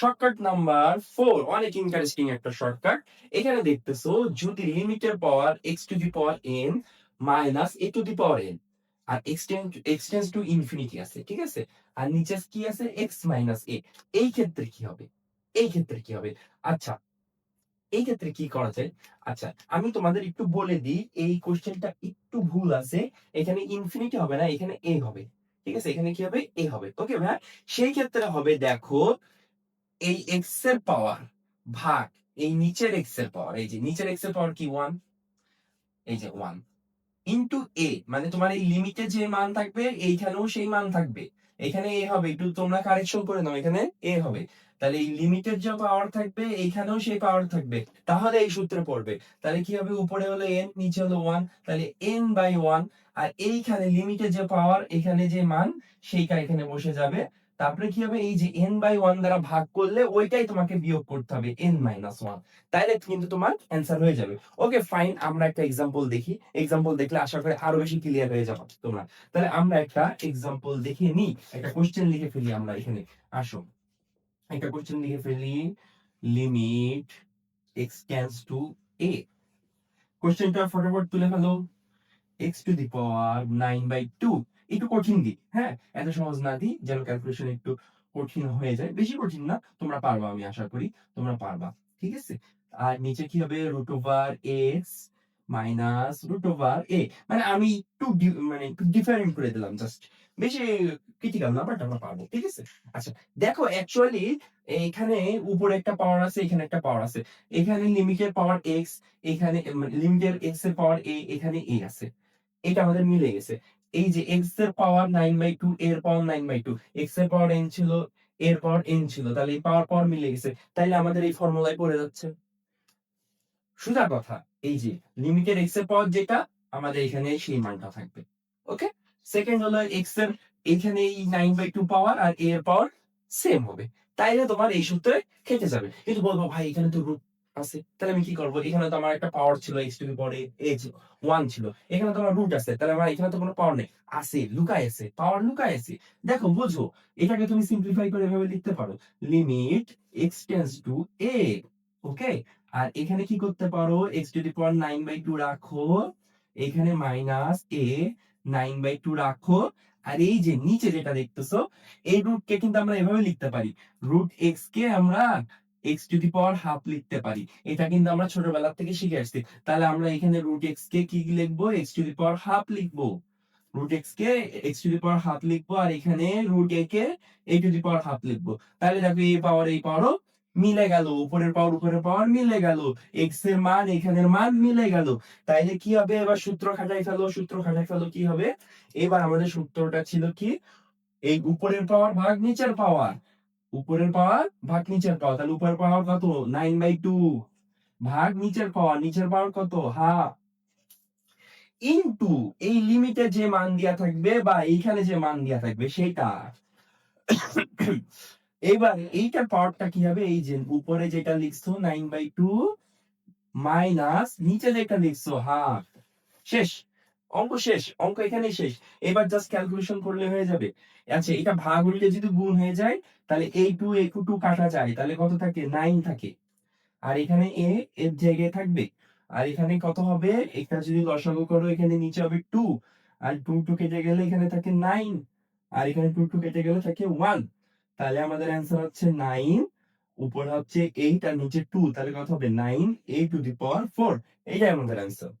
Shortcut number four অনেক interesting একটা shortcut এখানে দেখতেছো যদি লিমিটের power x to the power n minus a to the power n R x tend x tends to infinity আছে, ঠিক আছে? আর নিচে কি আছে? এক্স মাইনাস এ এই ক্ষেত্রে কি হবে? এই ক্ষেত্রে কি হবে? আচ্ছা এই ক্ষেত্রে কি করা যায়? আচ্ছা আমি তোমাদের একটু বলে দিই, এই কোশ্চেনটা একটু ভুল আছে। এখানে ইনফিনিটি হবে না, এখানে এ হবে। ঠিক আছে? এখানে কি হবে? এ হবে। ওকে ভাই সেই ক্ষেত্রে হবে, দেখো এই এক্সের পাওয়ার ভাগ এই নিচের এক্সের পাওয়ার এই যে নিচের এক্সের পাওয়ার কি ওয়ান এই যে ওয়ান ইন্টু এ মানে তোমার এই লিমিটে যে মান থাকবে, এইখানেও সেই মান থাকবে। এখানে এ হবে, একটু তোমরা কারেকশন করে নাও, এখানে এ হবে। তাহলে এই লিমিটের যে পাওয়ার থাকবে, এইখানেও সেই পাওয়ার থাকবে। তাহলে এই সূত্রে পড়বে। তাহলে কি হবে? উপরে হলো এন নিচে হলো ওয়ান তাহলে এন বাই ওয়ান আর এইখানে লিমিটের যে পাওয়ার এখানে যে মান, সেইটা এখানে বসে যাবে। তারপরে কি হবে? এই যে এন বাই ওয়ান দ্বারা ভাগ করলে ওইটাই তোমাকে বিয়োগ করতে হবে এন মাইনাস ওয়ান তাহলে কিন্তু তোমার অ্যান্সার হয়ে যাবে। ওকে ফাইন আমরা একটা এক্সাম্পল দেখি। এক্সাম্পল দেখলে আশা করি আরও বেশি ক্লিয়ার হয়ে যাবে তোমরা। তাহলে আমরা একটা এক্সাম্পল দেখে নিই একটা কোশ্চেন লিখে ফেলি আমরা এখানে। আসো। একটা কোশ্চেন লিখে ফেলি। Limit x tends to a কোশ্চেনটা ফটাফট তুলে ফেলো। X to the power nine by two একটু কঠিন দিই হ্যাঁ? এত সহজ না দিই যেন ক্যালকুলেশন একটু কঠিন হয়ে যায়। বেশি কঠিন না, তোমরা পারবা আমি আশা করি, তোমরা পারবা, ঠিক আছে? আর নিচে কি হবে? Root over x minus root over a মানে আমি একটু মানে একটু ডিফারেন্ট করে দিলাম জাস্ট বেশি ক্রিটিক্যাল না বাট আমরা পারব, ঠিক আছে? আচ্ছা দেখো অ্যাকচুয়ালি এখানে উপরে একটা পাওয়ার আছে, এখানে একটা পাওয়ার আছে। এখানে লিমিটের পাওয়ার এক্স এখানে লিমিটের এক্সের পাওয়ার এ এখানে এ আছে। এটা আমাদের মিলে গেছে। এই যে এক্সের পাওয়ার নাইন বাই টু এর পাওয়ার নাইন বাই টু এক্সের পাওয়ার এন ছিল, এর পাওয়ার এন ছিল, তাহলে এই পাওয়ার পাওয়ার মিলে গেছে। তাইলে আমাদের এই ফর্মুলায় পড়ে যাচ্ছে। সোজা কথা, এই যে লিমিটেড এক্সের পাওয়ার যেটা, আমাদের এখানে সেই মানটা থাকবে। ওকে সেকেন্ড হলো এক্সের, এখানে এই নাইন বাই টু পাওয়ার আর এর পাওয়ার সেম হবে। তাইলে তোমার এই সূত্রে কেটে যাবে। কিন্তু বলব, ভাই, এখানে তো রুট আছে, তাহলে আমি কি করব? এখানে তো আমার একটা পাওয়ার ছিল এক্স টু পরে এ ওয়ান ছিল। এখানে তো আমার রুট আছে, তাহলে আমার এখানে তো কোনো পাওয়ার নেই। আছে, লুকায় আছে পাওয়ার লুকায় আছে। দেখো, বুঝো, এটাকে তুমি সিম্পলিফাই করে এভাবে লিখতে পারো। Limit x tends to a okay আর এখানে কি করতে পারো? X to the power nine by two রাখো। এখানে minus a nine by two রাখো। আর এই যে নিচে যেটা দেখতেছো, এই রুটকে কিন্তু আমরা এভাবে লিখতে পারি। রুট এক্স কে আমরা x to the power half লিখতে পারি, এটা কিন্তু আমরা ছোটবেলা থেকে শিখে আসছি। তাহলে আমরা এখানে রুট এক্স কে কি লিখব? X to the power half লিখব। Root x K x to the power half লিখব, আর এখানে root a K a to the power half লিখব। তাহলে দেখো এই পাওয়ার এই পাওয়ারও মিলে গেল। উপরের পাওয়ার উপরের পাওয়ার মিলে গেল। এক্সের মান, এখানের মান মিলে গেল। তাইলে কি হবে? এবার সূত্র খাটাই ফেলো, সূত্র খাটাই ফেলো, কি হবে? এবার আমাদের সূত্রটা ছিল কি? এই উপরের পাওয়ার ভাগ নিচের পাওয়ার উপরের পাওয়ার ভাগ নিচের পাওয়ার। তাহলে উপরের পাওয়ার কত? নাইন বাই টু ভাগ নিচের পাওয়ার। নিচের পাওয়ার কত? হাফ ইনটু এই লিমিটে যে মান দেওয়া থাকবে বা এইখানে যে মান দেওয়া থাকবে সেটা। এবার এইটার পাওয়ারটা কি হবে? এই যে উপরে যেটা লিখছো নাইন বাই টু মাইনাস নিচে যেটা লিখছো হাফ শেষ। অঙ্ক শেষ, অঙ্ক এখানে শেষ। এবার জাস্ট ক্যালকুলেশন করলে হয়ে যাবে। আচ্ছা এটা ভাগ উল্টে যদি গুণ হয়ে যায়, তাহলে এই টু এ টু কাটা যায়, তাহলে কত থাকে? নাইন থাকে। আর এখানে এ এর জায়গায় থাকবে। আর এখানে কত হবে? এটা যদি লসাগু করো, এখানে নিচে হবে টু আর টু টু কেটে গেলে এখানে থাকে নাইন আর এখানে টু টু কেটে গেলে থাকে ওয়ান তাহলে আমাদের অ্যান্সার হচ্ছে নাইন উপরে হচ্ছে এইট আর নিচে টু তাহলে কত হবে? Nine a to the power four এইটাই আমাদের অ্যান্সার